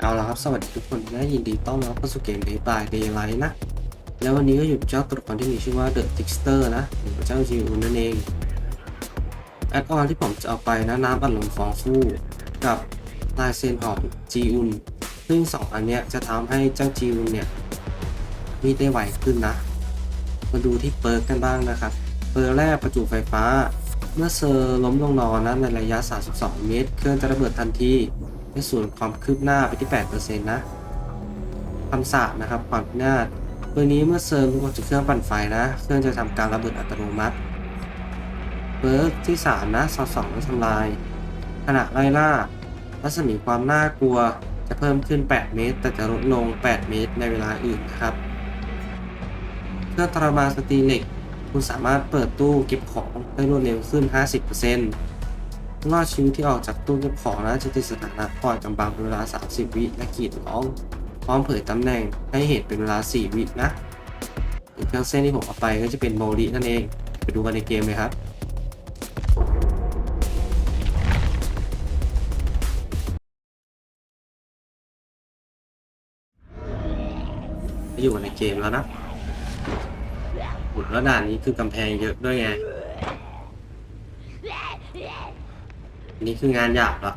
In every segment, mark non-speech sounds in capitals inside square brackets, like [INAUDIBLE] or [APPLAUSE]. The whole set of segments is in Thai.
เอาละครับสวัสดีทุกคนนะยินดีต้อนรับเข้าสู่เกม Day by Daylight นะ แล้ววันนี้ก็อยู่เจ้าตัวละครที่มีชื่อว่า The Trickster นะหรือเจ้าจีอุนนั่นเองแอดออนที่ผมจะเอาไปนะน้ำอัดลมฟองฟู่กับลายเซ็นของจีอุนซึ่งสองอันเนี้ยจะทำให้เจ้าจีอุนเนี่ยมีได้ไวขึ้นนะ มาดูที่เปิร์กกันบ้างนะครับ เปิร์กแรกประจุไฟฟ้า เมื่อเซอร์ล้มลงนอนนะในระยะ 32 เมตร เครื่องจะระเบิดทันที ในส่วนความคืบหน้าไปที่8%นะคำสาปนะครับความพินาศตัวนี้เมื่อเซอร์ลุกออกจากเครื่องปั่นไฟนะ เครื่องจะทำการระเบิดอัตโนมัติเบิร์กที่ 3 นะสอดส่องและทำลาย ขณะไล่ล่ารัศมีความน่ากลัวจะเพิ่มขึ้น 8 เมตร แต่จะลดลง 8 เมตร ในเวลาอื่นนะครับ เครื่องทรมานสตีเล็ก คุณสามารถเปิดตู้เก็บของได้รวดเร็วขึ้น 50% รอดชีวิตที่ออกจากตู้เก็บของนะจะติดสถานะปล่อยกำบังเป็นเวลา 30 วิและกรีดร้อง พร้อมเผยตำแหน่งให้เห็นเป็นเวลา 4 วินะ อีกเครื่องเส้นที่ผมเอาไปก็จะเป็นโมรินั่นเอง ไปดูกันในเกมเลยครับอยู่กันในเกมแล้วนะหุ่นแล้วด่านนี้คือกำแพงเยอะด้วยไง อันนี้คืองานหยาบละ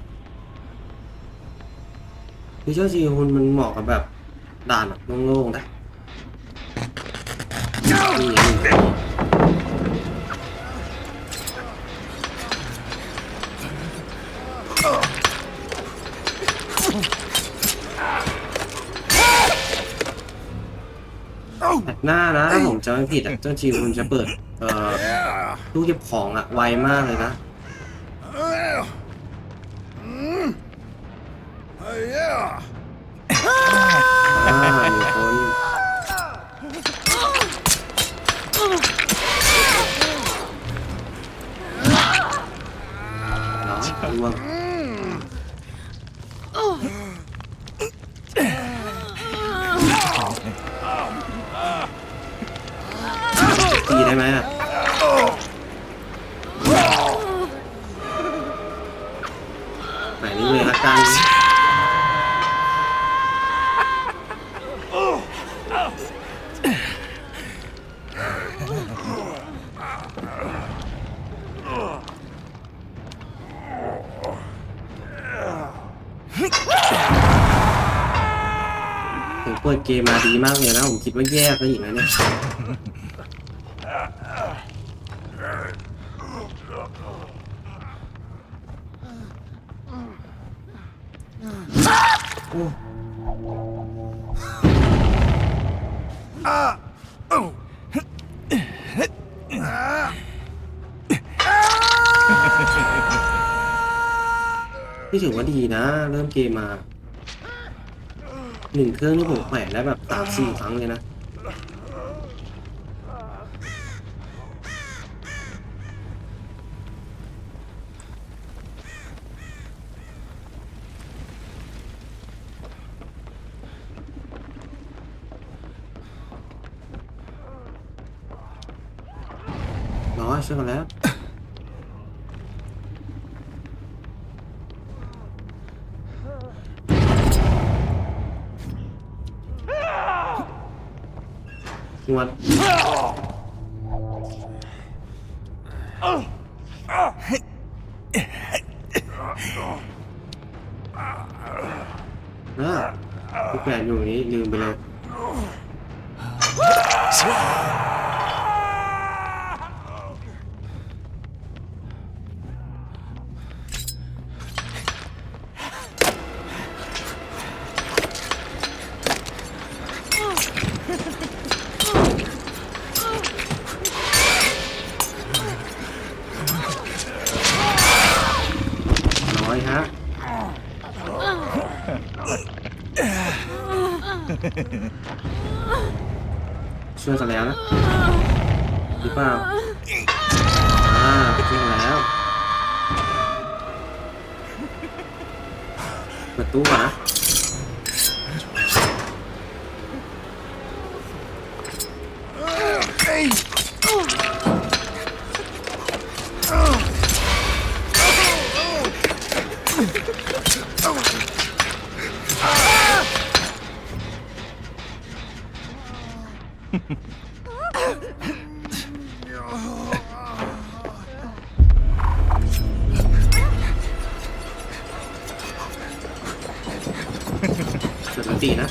คือเจ้าจีฮุนมันเหมาะกับแบบด่านแบบโล่งๆนะนี่ไงนี่ไงแต่หน้านะถ้าผมจำไม่ผิดอะเจ้าจีฮุนจะเปิด เอ่อตู้เก็บของอะไวมากเลยนะ ตี เกมมาดีมากเลยนะผมคิดว่าแย่ซะอีกนะเนี่ยโอ้นี่ถือว่าดีนะ เริ่มเกมมา หนึ่งเครื่องที่ผมแขวนได้แบบสามสี่ครั้งเลยนะร้อยช่วยกันแล้ว งวดนะพี่แปดอยู่นี้ลืมไปเลย ช่วยกันแล้วนะหรือเปล่าอ่าช่วยกันแล้วเปิดตู้ก่อนนะ Ah! เกิดตีนะ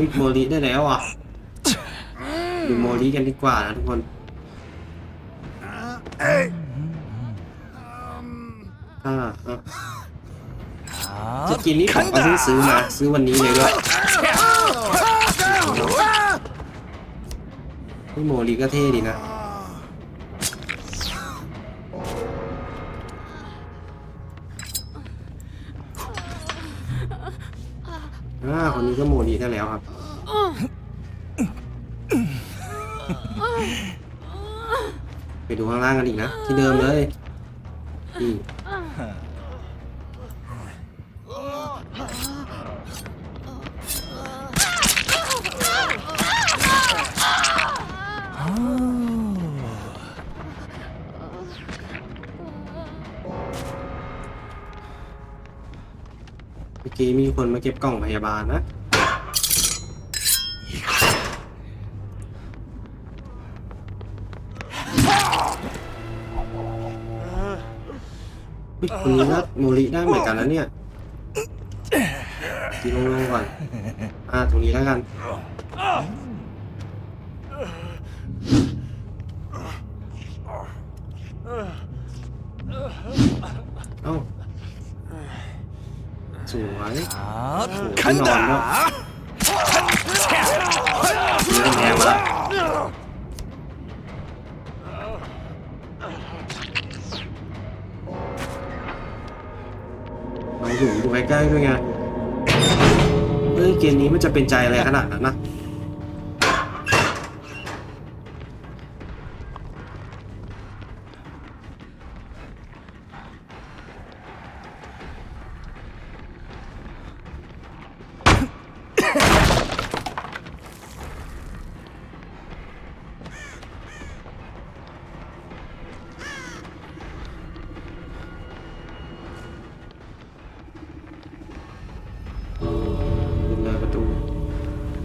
วิกโมลิได้แล้วอะดูโมลิกันดีกว่านะทุกคนอ่าะกินนี่ผมก็เพิ่งซื้อมาซื้อวันนี้เลยด้วยวิโมลิก็เท่ดีนะ นี้ก็โมลีได้แล้วครับ ไปดูข้างล่างกันอีกนะ ที่เดิมเลยนี่เมื่อกี้มีคนมาเก็บกล่องพยาบาลนะ คนนี้นะโมริได้เหมือนกันนะเนี่ยกินลงก่อน อ่าตรงนี้แล้วกัน เอ้าสวยขันดาเริ่มแทงมาแล้ว อยู่ใกล้ๆด้วยไงเฮ้ยเกมนี้มันจะเป็นใจอะไรขนาดนั้นนะ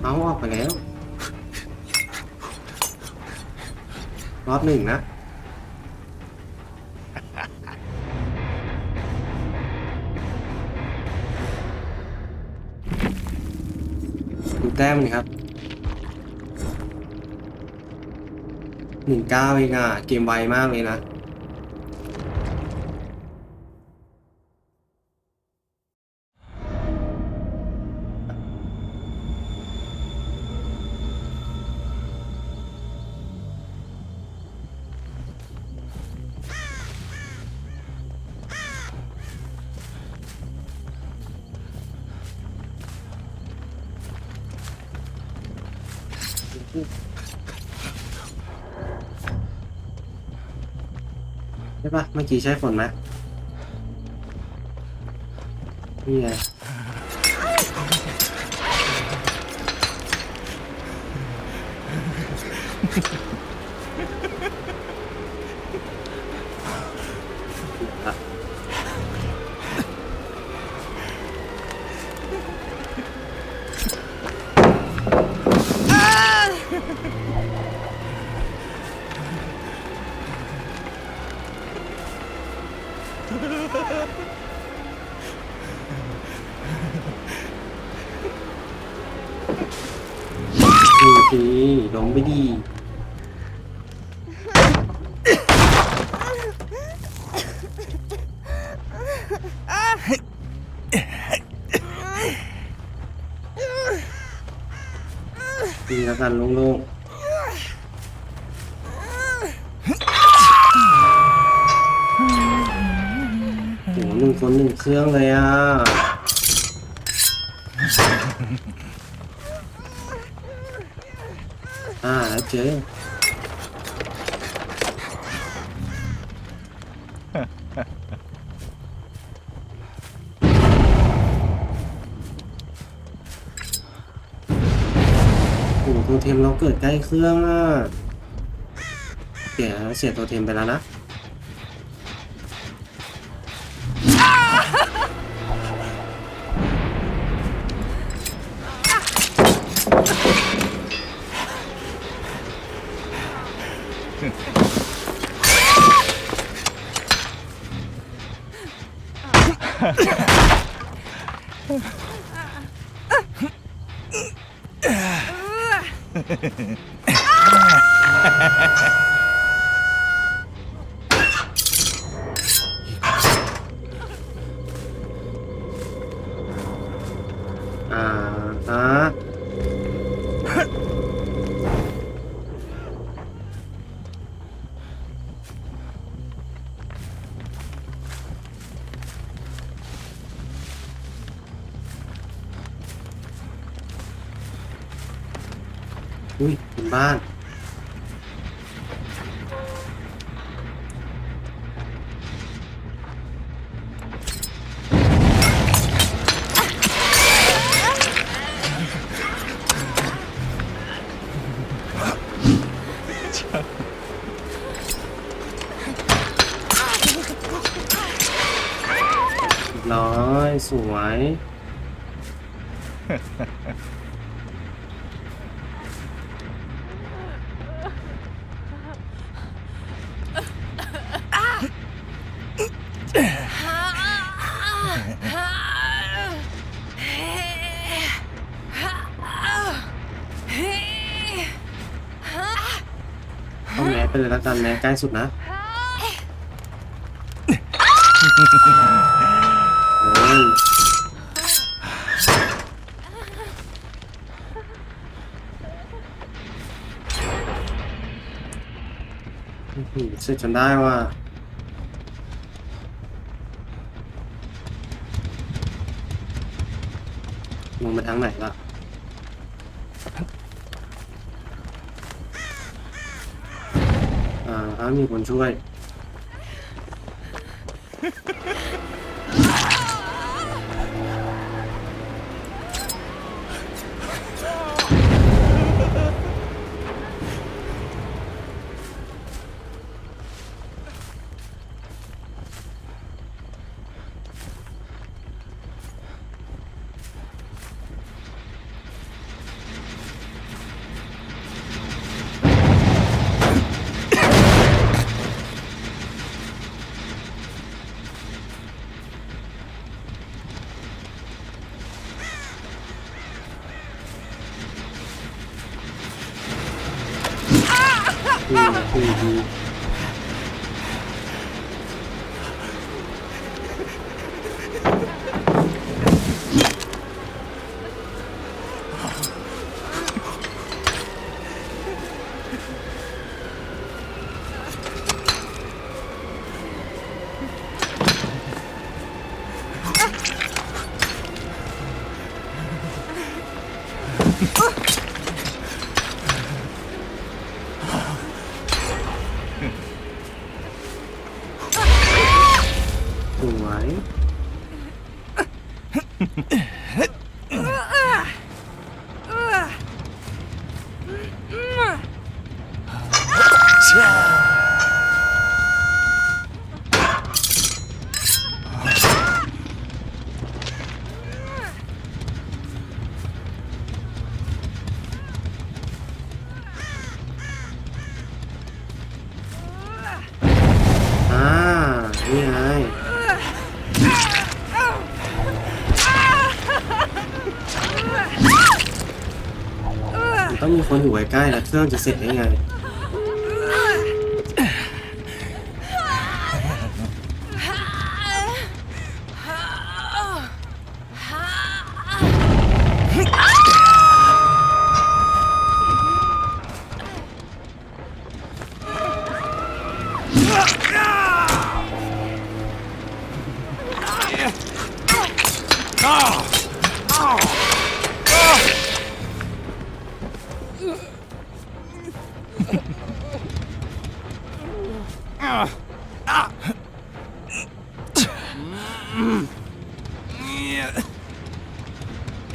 เอาออกไปแล้ว รอบหนึ่งนะ ดูแต้มนี่ครับหนึ่งเก้าเองอะ เกมไวมากเลยนะ ปะเมื่อกี้ใช้ฝนไหมนี่ไง ดีแล้วกันลุงๆโหหนึ่งคนหนึ่งเครื่องเลยอะอ่าแล้วเจอ ตัวเทมเราเกิดใกล้เครื่องอะเสียเสียตัวเทมไปแล้วนะ ah! [LAUGHS] บ้าน ไปเลยแล้วกันแมสใกล้สุดนะเฮ้ยอื้อหือเสร็จจนได้ว่าลงไปทางไหนละ อ่าถ้า มีคนช่วย ใกล้ๆ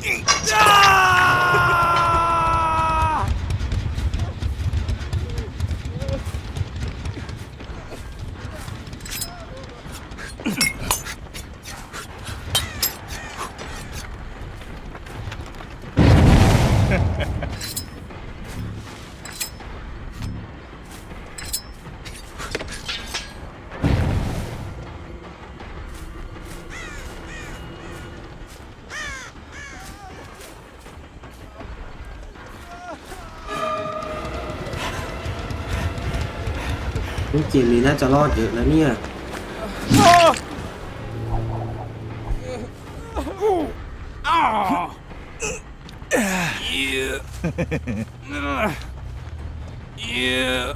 Ah! เกมนี้น่าจะรอดเยอะแล้วเนี่ยอื้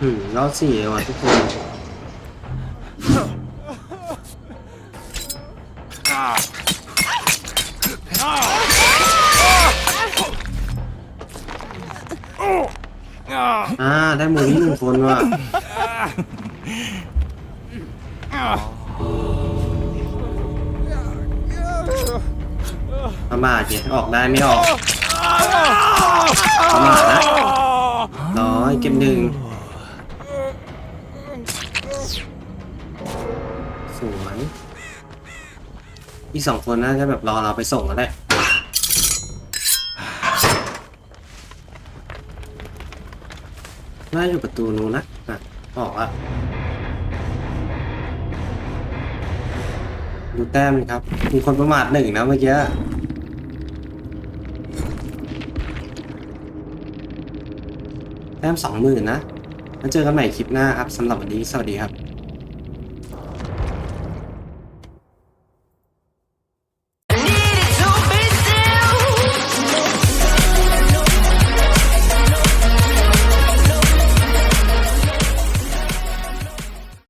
หือรอดสี่เลยว่ะทุกคนอ่าได้มือที่หนึ่งคนว่ะประมาทเนี่ยออกได้ไม่ออกประมาทนะร้อยเก็บหนึ่ง อีกสองคนน่าจะแบบรอเราไปส่งแล้วแหละน่าอยู่ประตูนู้นนะอะออกละดูแต้มครับ มีคนประมาทหนึ่งนะเมื่อกี้แต้มสองหมื่นนะ แล้วเจอกันใหม่คลิปหน้าครับสำหรับวันนี้ สวัสดีครับ